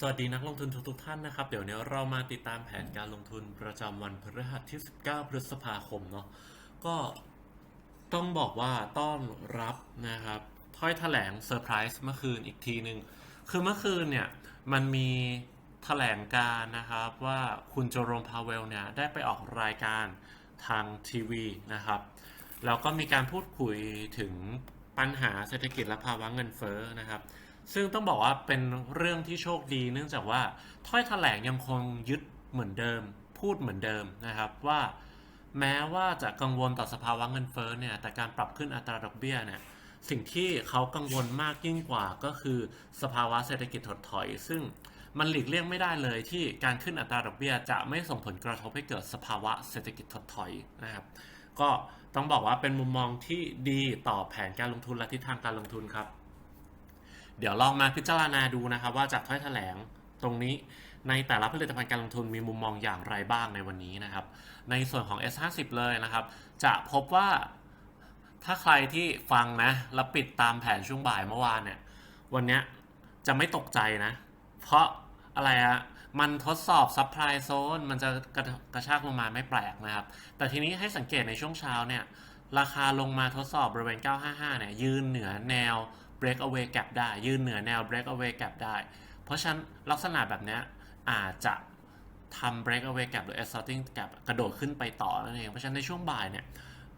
สวัสดีนักลงทุนทุกท่านนะครับ เดี๋ยวนี้เรามาติดตามแผนการลงทุนประจำวันพฤหัสที่ 19 พฤษภาคมเนาะก็ต้องบอกว่าต้อนรับนะครับถ้อยแถลงเซอร์ไพรส์เมื่อคืนอีกทีหนึ่งคือเมื่อคืนเนี่ยมันมีแถลงการนะครับว่าคุณโจโรมพาเวลเนี่ยได้ไปออกรายการทางทีวีนะครับแล้วก็มีการพูดคุยถึงปัญหาเศรษฐกิจและภาวะเงินเฟ้อนะครับ ซึ่งต้องบอกว่าเป็นเรื่องที่โชคดี เนื่องจากว่าถ้อยแถลงยังคงยึดเหมือนเดิม พูดเหมือนเดิมนะครับว่าแม้ว่าจะกังวลต่อสภาวะเงินเฟ้อเนี่ยแต่การปรับขึ้นอัตราดอกเบี้ยเนี่ยสิ่งที่เขากังวลมากยิ่งกว่าก็คือสภาวะเศรษฐกิจถดถอย ซึ่งมันหลีกเลี่ยงไม่ได้เลยที่การขึ้นอัตราดอกเบี้ยจะไม่ส่งผลกระทบให้เกิดสภาวะเศรษฐกิจถดถอยนะครับ ก็ต้องบอกว่าเป็นมุมมองที่ดีต่อแผนการลงทุนและทิศทางการลงทุนครับ เดี๋ยวลองมาพิจารณาดูนะครับ ว่าจากถ้อยแถลงตรงนี้ในแต่ละผลิตภัณฑ์การลงทุนมีมุมมองอย่างไรบ้างในวันนี้นะครับ ในส่วนของ S50 เลยนะครับ จะพบว่าถ้าใครที่ฟังนะแล้วปิดตามแผนช่วงบ่ายเมื่อวานเนี่ยวันนี้จะไม่ตกใจนะ เพราะอะไรอะมันทดสอบซับไพรโซนมันจะกระกระชากลงมาไม่แปลกนะครับ แต่ทีนี้ให้สังเกตในช่วงเช้าเนี่ยราคาลงมาทดสอบบริเวณ 955 เนี่ยยืนเหนือแนว breakaway gap ได้ ยืนเหนือแนว breakaway gap ได้ เพราะฉะนั้นลักษณะแบบนี้อาจจะทำ breakaway gap หรือ assaulting gap กระโดดขึ้นไปต่อนั่นเอง เพราะฉะนั้นในช่วงบ่ายเนี่ย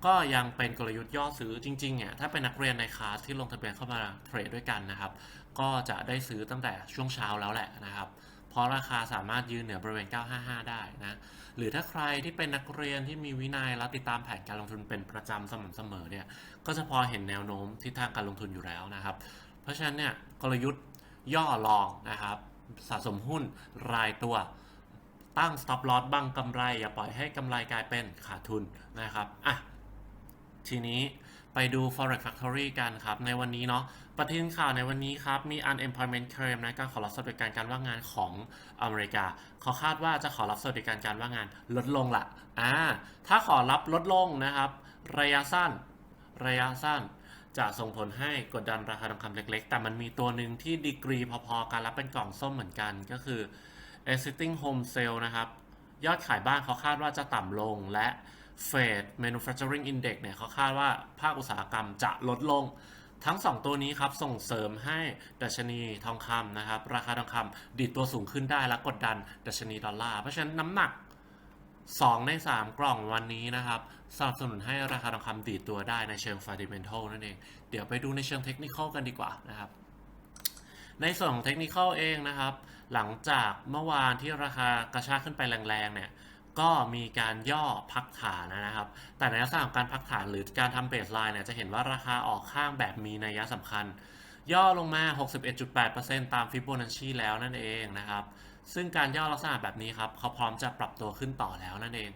ก็ยังเป็นกลยุทธ์ย่อซื้อจริงๆเนี่ยถ้าเป็นนักเรียนในคลาสที่ลงทะเบียนเข้ามาเทรดด้วยกันนะครับ ก็จะได้ซื้อตั้งแต่ช่วงเช้าแล้วแหละนะครับ เพราะราคาสามารถยืนเหนือบริเวณ 955 ได้นะ หรือถ้าใครที่เป็นนักเรียนที่มีวินัยและติดตามแผนการลงทุนเป็นประจำสม่ำเสมอเนี่ย ก็จะพอเห็นแนวโน้มทิศทางการลงทุนอยู่แล้วนะครับ เพราะฉะนั้นเนี่ยกลยุทธ์ย่อลองนะครับ สะสมหุ้นรายตัว ตั้ง stop loss บังกำไร อย่าปล่อยให้กำไรกลายเป็นขาดทุนนะครับ อะ ทีนี้ ไปดู forex factory กันครับ ในวันนี้เนาะประเด็นข่าวในวันนี้ครับ มี unemployment claim นะการขอรับสวัสดิการการว่างงานของอเมริกา เขาคาดว่าจะขอรับสวัสดิการการว่างงานลดลงละอ่าถ้าขอรับลดลงนะครับ ระยะสั้น ระยะสั้นจะส่งผลให้กดดันราคาทองคำเล็กๆ แต่มันมีตัวหนึ่งที่ดีกรีพอๆกันรับเป็นกล่องส้มเหมือนกันก็คือ existing home sale นะครับ ยอดขายบ้านเขาคาดว่าจะต่ำลงและ Fed Manufacturing Index เนี่ยเขาคาดว่าภาคอุตสาหกรรมจะลดลง ทั้ง 2 ตัวนี้ครับ ส่งเสริมให้ดัชนีทองคำนะครับ ราคาทองคำดีดตัวสูงขึ้นได้และกดดันดัชนีดอลลาร์เพราะฉะนั้นน้ำหนัก 2 ใน 3 กล่องวันนี้นะครับสนับสนุนให้ราคาทองคำดีดตัวได้ในเชิง fundamental นั่นเอง เดี๋ยวไปดูในเชิงเทคนิคกันดีกว่านะครับในส่วนของเทคนิคเองนะครับ หลังจากเมื่อวานที่ราคากระชากขึ้นไปแรงๆเนี่ย ก็มีการย่อพักฐานนะครับ แต่ในลักษณะของการพักฐานหรือการทำเบสไลน์เนี่ยจะเห็นว่าราคาออกข้างแบบมีนัยสำคัญ ย่อลงมา 61.8%ตามฟิโบนัชชีแล้วนั่นเองนะครับ ซึ่งการย่อลักษณะแบบนี้ครับเขาพร้อมจะปรับตัวขึ้นต่อแล้วนั่นเอง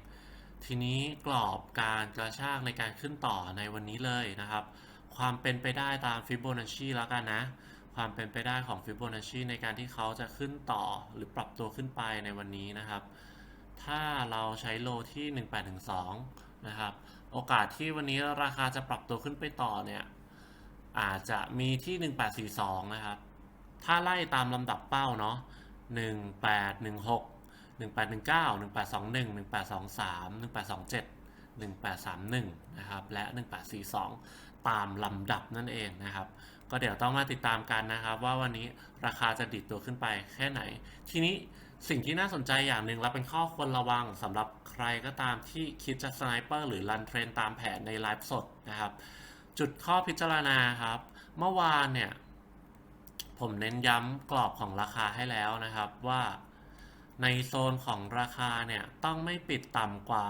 ทีนี้กรอบการกระชากในการขึ้นต่อในวันนี้เลยนะครับ ความเป็นไปได้ตามฟิโบนัชชีแล้วกันนะความเป็นไปได้ของฟิโบนัชชีในการที่เขาจะขึ้นต่อหรือปรับตัวขึ้นไปในวันนี้นะครับ ถ้าเราใช้โลที่ 1812 นะครับ โอกาสที่วันนี้ราคาจะปรับตัวขึ้นไปต่อเนี่ย อาจจะมีที่ 1842 นะครับ ถ้าไล่ตามลำดับเป้าเนาะ 1816 1819 1821 1823 1827 1831 นะครับ และ 1842 ตามลำดับนั่นเองนะครับ ก็เดี๋ยวต้องมาติดตามกันนะครับ ว่าวันนี้ราคาจะดิดตัวขึ้นไปแค่ไหน ทีนี้ สิ่งที่น่าสนใจอย่างหนึ่งและเป็นข้อควรระวังสำหรับใครก็ตามที่คิดจะสไนเปอร์หรือรันเทรนตามแผนในไลฟ์สดนะครับ จุดข้อพิจารณาครับ เมื่อวานเนี่ย ผมเน้นย้ำกรอบของราคาให้แล้วนะครับว่าในโซนของราคาเนี่ย ต้องไม่ปิดต่ำกว่า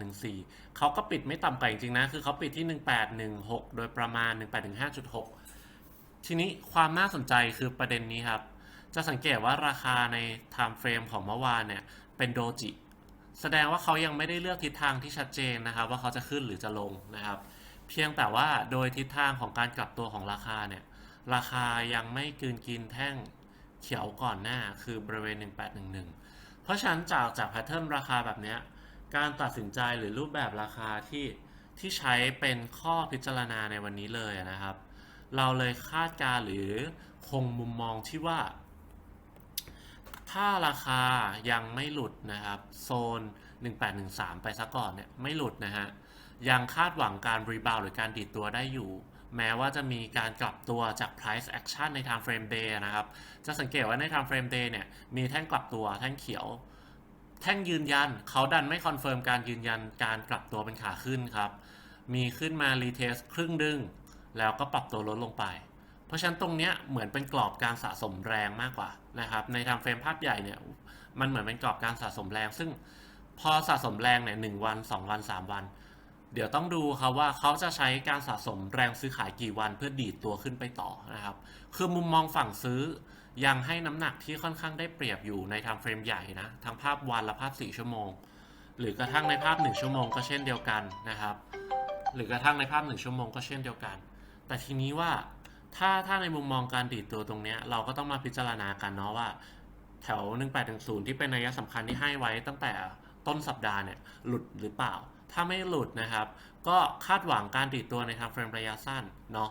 1814 เขาก็ปิดไม่ต่ำกว่าจริงๆนะ คือเขาปิดที่ 1816 โดยประมาณ 1815.6 ทีนี้ความน่าสนใจคือประเด็นนี้ครับ จะสังเกตว่าราคาใน time frame ของเมื่อวานเนี่ย เป็นโดจิ แสดงว่าเขายังไม่ได้เลือกทิศทางที่ชัดเจนนะครับ ว่าเขาจะขึ้นหรือจะลงนะครับ เพียงแต่ว่าโดยทิศทางของการกลับตัวของราคาเนี่ย ราคายังไม่กืนกินแท่งเขียวก่อนหน้าคือบริเวณ 1811 เพราะฉะนั้นจากจากแพทเทิร์นราคาแบบนี้การตัดสินใจหรือรูปแบบราคาที่ที่ใช้เป็นข้อพิจารณาในวันนี้เลยนะครับ เราเลยคาดการ์หรือคงมุมมองที่ว่า ถ้าราคายังไม่หลุดนะครับโซน 1813 ไปซะก่อนเนี่ยไม่หลุดนะฮะยังคาดหวังการรีบาวหรือการดีดตัวได้อยู่ แม้ว่าจะมีการกลับตัวจาก price action ใน time frame day นะครับ จะสังเกตว่าใน time frame day เนี่ยมีแท่งกลับตัวแท่งเขียว แท่งยืนยันเขาดันไม่คอนเฟิร์มการยืนยันการกลับตัวเป็นขาขึ้นครับ มีขึ้นมารีเทสครึ่งดึง แล้วก็ปรับตัวลดลงไป เพราะฉะนั้นตรงเนี้ยเหมือนเป็นกรอบการสะสมแรงมากกว่านะครับ ในทางเฟรมภาพใหญ่เนี่ยมันเหมือนเป็นกรอบการสะสมแรง ซึ่งพอสะสมแรงเนี่ยหนึ่งวันสองวันสามวัน เดี๋ยวต้องดูครับว่าเขาจะใช้การสะสมแรงซื้อขายกี่วันเพื่อดีดตัวขึ้นไปต่อนะครับ คือมุมมองฝั่งซื้อยังให้น้ำหนักที่ค่อนข้างได้เปรียบอยู่ในทางเฟรมใหญ่นะทั้งภาพวันและภาพ 4 ชั่วโมง หรือกระทั่งในภาพ 1 ชั่วโมงก็เช่นเดียวกันนะครับ หรือกระทั่งในภาพ 1 ชั่วโมงก็เช่นเดียวกัน แต่ทีนี้ว่า ถ้าถ้าในมุมมองการดีดตัวตรงเนี้ยเราก็ต้องมาพิจารณากันเนาะว่า แถว 1810 ที่เป็นนัยสำคัญที่ให้ไว้ตั้งแต่ต้นสัปดาห์เนี่ยหลุดหรือเปล่า ถ้าไม่หลุดนะครับ ก็คาดหวังการดีดตัวในทางเฟรมระยะสั้นเนาะ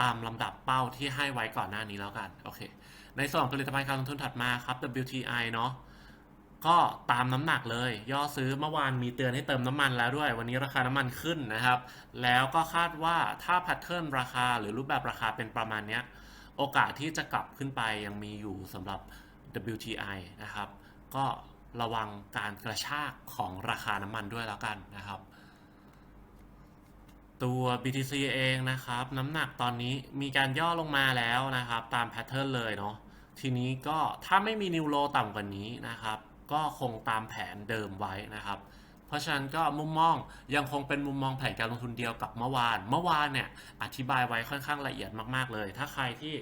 ตามลำดับเป้าที่ให้ไว้ก่อนหน้านี้แล้วกันโอเคในส่วนของผลิตภัณฑ์การลงทุนถัดมาครับ WTI เนาะ ก็ตามน้ำหนักเลย ย่อซื้อเมื่อวานมีเตือนให้เติมน้ำมันแล้วด้วย วันนี้ราคาน้ำมันขึ้นนะครับ แล้วก็คาดว่าถ้าแพทเทิร์นราคาหรือรูปแบบราคาเป็นประมาณนี้โอกาสที่จะกลับขึ้นไปยังมีอยู่สำหรับ WTI นะครับ ก็ระวังการกระชากของราคาน้ำมันด้วยแล้วกันนะครับ ตัว BTC เองนะครับ น้ำหนักตอนนี้มีการย่อลงมาแล้วนะครับ ตามแพทเทิร์นเลยเนาะทีนี้ก็ถ้าไม่มีนิวโลต่ำกว่านี้นะครับ ก็คงตามแผนเดิมไว้นะครับ เพราะฉะนั้นก็มุมมองยังคงเป็นมุมมองแผนการลงทุนเดียวกับเมื่อวาน เมื่อวานเนี่ยอธิบายไว้ค่อนข้างละเอียดมากๆเลย ถ้าใครที่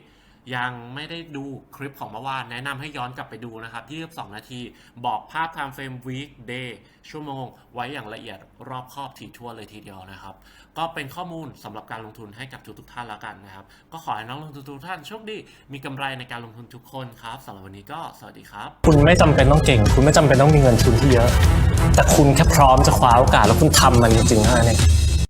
ยังไม่ได้ดูคลิปของเมื่อวาน แนะนำให้ย้อนกลับไปดูนะครับ 22 นาที บอกภาพ time frame week day ชั่วโมง ไว้อย่างละเอียดรอบครอบถี่ถ้วเลยทีเดียวนะครับ ก็เป็นข้อมูลสำหรับการลงทุนให้กับทุกทุกท่านแล้วกันนะครับ ก็ขอให้น้องลงทุนทุกท่านโชคดี มีกำไรในการลงทุนทุกคนครับสำหรับวันนี้ก็สวัสดีครับ คุณไม่จำเป็นต้องเก่ง คุณไม่จำเป็นต้องมีเงินทุนที่เยอะ แต่คุณแค่พร้อมจะคว้าโอกาสแล้วคุณทำมันจริงๆเท่านั้นเอง